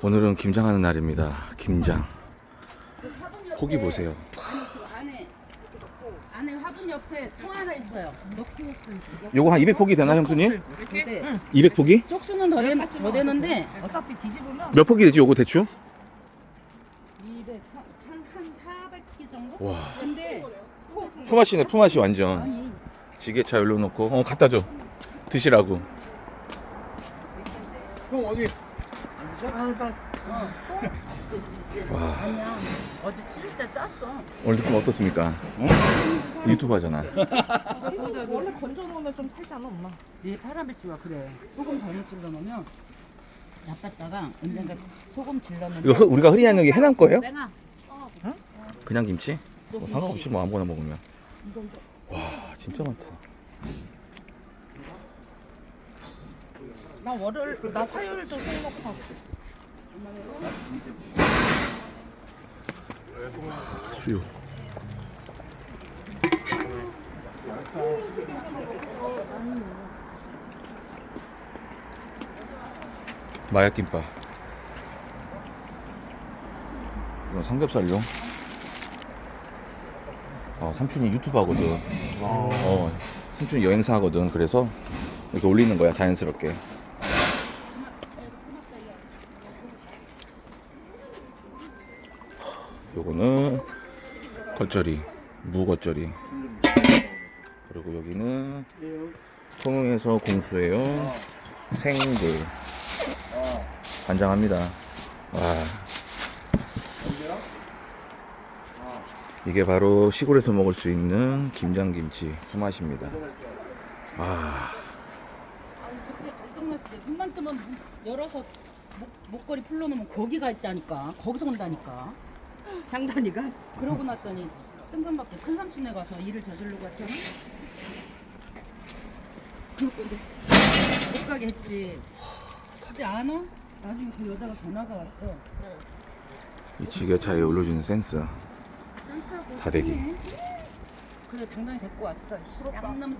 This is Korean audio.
오늘은 김장하는 날입니다. 김장. 고기 보세요. 그 안에 안에 화분 옆에 통 하나 있어요. 넣고 요거 한 200포기 되나 형수님? 네. 200포기? 쪽수는 더, 되, 더 되는데 어차피 뒤집으면 몇 포기 되지 요거 대충? 200, 한, 한 400개 정도? 와. 근데 품앗이네 품앗이 완전. 아니 지게차 열로 놓고 어 갖다 줘. 드시라고. 형 어디? 아, 나 와. 아니야. 어제 칠때 땄어. 오늘 느낌 어떻습니까? 유튜브 하잖아. 원래 건져 놓으면 좀 살잖아, 엄마. 이 파라배추가 그래. 소금 잘못 질러 놓으면 놔뒀다가 언젠가 소금 질러면 이거 흐- 우리가 흐리한 여기 해남 거예요? 땡아. 그냥 김치? 뭐 상관없이 뭐 아무거나 먹으면. 와 진짜 많다. 나 월요일, 나 화요일도 술 먹고 갔어. 수육. 마약 김밥. 이건 삼겹살용. 어, 삼촌이 유튜브 하거든. 어, 삼촌이 여행사 하거든. 그래서 이렇게 올리는 거야, 자연스럽게. 요거는 겉절이, 무겉절이. 그리고 여기는 통영에서 공수해요. 생굴. 간장합니다. 와. 이게 바로 시골에서 먹을 수 있는 김장김치 품맛입니다. 아, 눈만 뜨면 열어서 목, 목걸이 풀러놓으면 거기가 있다니까. 거기서 온다니까. 향단이가? 그러고 났더니 뜬금없게 큰 삼촌네 가서 일을 저지르고 이제 못 가게 했지. 근데 안 와? 나중에 그 여자가 전화가 왔어. 이 지게차에 올려주는 센스. 다대기. 그래 당당히 데리고 왔어. 쌍놈